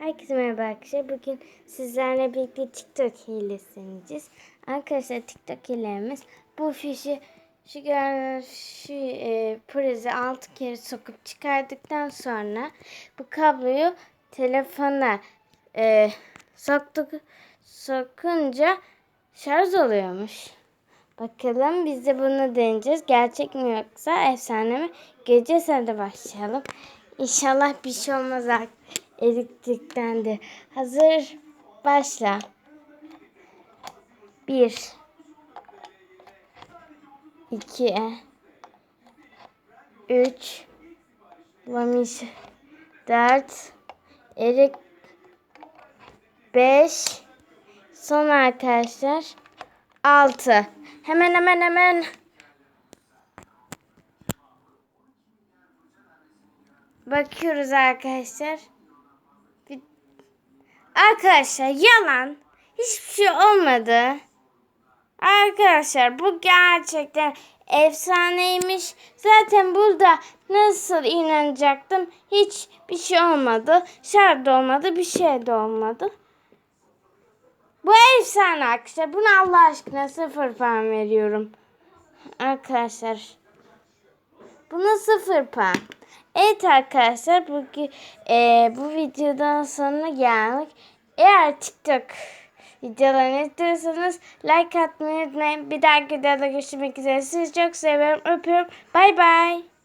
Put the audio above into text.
Herkese merhaba arkadaşlar. Bugün sizlerle birlikte TikTok hilesi deneyeceğiz. Arkadaşlar TikTok hilemiz bu fişi şu şu e, prizi altı kere sokup çıkardıktan sonra bu kabloyu telefona e, soktuk sokunca şarj oluyormuş. Bakalım biz de bunu deneyeceğiz. Gerçek mi yoksa efsane mi? Gece sende başlayalım. İnşallah bir şey olmaz elektrikten de. Hazır başla. Bir. iki, Üç. Vamiş. Dört. Erik. Beş. Son arkadaşlar. Altı. Hemen hemen hemen. Bakıyoruz arkadaşlar. Arkadaşlar yalan. Hiçbir şey olmadı. Arkadaşlar bu gerçekten efsaneymiş. Zaten burada nasıl inanacaktım? Hiç bir şey olmadı. Şart olmadı. Bir şey de olmadı. Bu efsane arkadaşlar. Buna Allah aşkına sıfır puan veriyorum. Arkadaşlar. Buna sıfır puan. Evet arkadaşlar bugün e, bu videodan sonra geldik. Eğer TikTok videolarını istiyorsanız like atmayı unutmayın. Bir dahaki videoda görüşmek üzere. Sizi çok seviyorum. Öpüyorum. Bay bay.